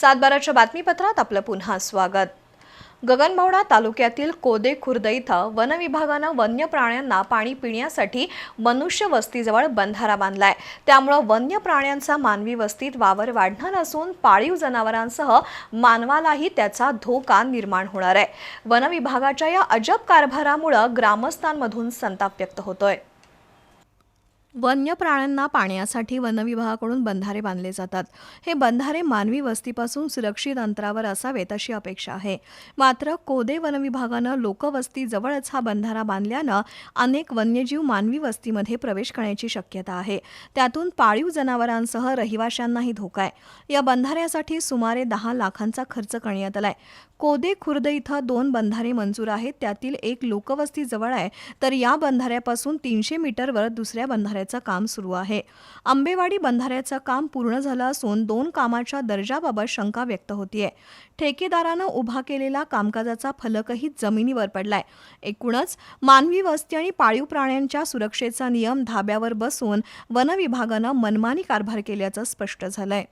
सातबाराच्या बातमीपत्रात आपलं पुन्हा स्वागत. गगनभवडा तालुक्यातील कोदे खुर्द इथं वनविभागानं वन्य प्राण्यांना पाणी पिण्यासाठी मनुष्य वस्तीजवळ बंधारा बांधलाय. त्यामुळं वन्य प्राण्यांचा मानवी वस्तीत वावर वाढणार असून पाळीव जनावरांसह मानवालाही त्याचा धोका निर्माण होणार आहे. वनविभागाच्या या अजब कारभारामुळं ग्रामस्थांमधून संताप व्यक्त होतोय. वन्य प्राण्यांना पाण्यासाठी वनविभागाकडून बंधारे बांधले जातात. हे बंधारे मानवी वस्तीपासून सुरक्षित अंतरावर असावेत अशी अपेक्षा आहे. मात्र कोदे वनविभागानं लोकवस्ती जवळच हा बंधारा बांधल्यानं अनेक वन्यजीव मानवी वस्तीमध्ये प्रवेश करण्याची शक्यता आहे. त्यातून पाळीव जनावरांसह रहिवाशांनाही धोका आहे. या बंधाऱ्यासाठी सुमारे दहा लाखांचा खर्च करण्यात आलाय. कोदे खुर्द इथं दोन बंधारे मंजूर आहेत. त्यातील एक लोकवस्ती जवळ आहे. तर या बंधाऱ्यापासून तीनशे मीटरवर दुसऱ्या बंधाऱ्याचं काम सुरू आहे. आंबेवाडी बंधाऱ्याचं काम पूर्ण झालं असून दोन कामाच्या दर्जाबाबत शंका व्यक्त होतीये. ठेकेदारानं उभा केलेला कामकाजाचा फलकही जमिनीवर पडलाय. एकूणच मानवी वस्ती आणि पाळीव प्राण्यांच्या सुरक्षेचा नियम धाब्यावर बसून वन विभागानं मनमानी कारभार केल्याचं स्पष्ट झालंय.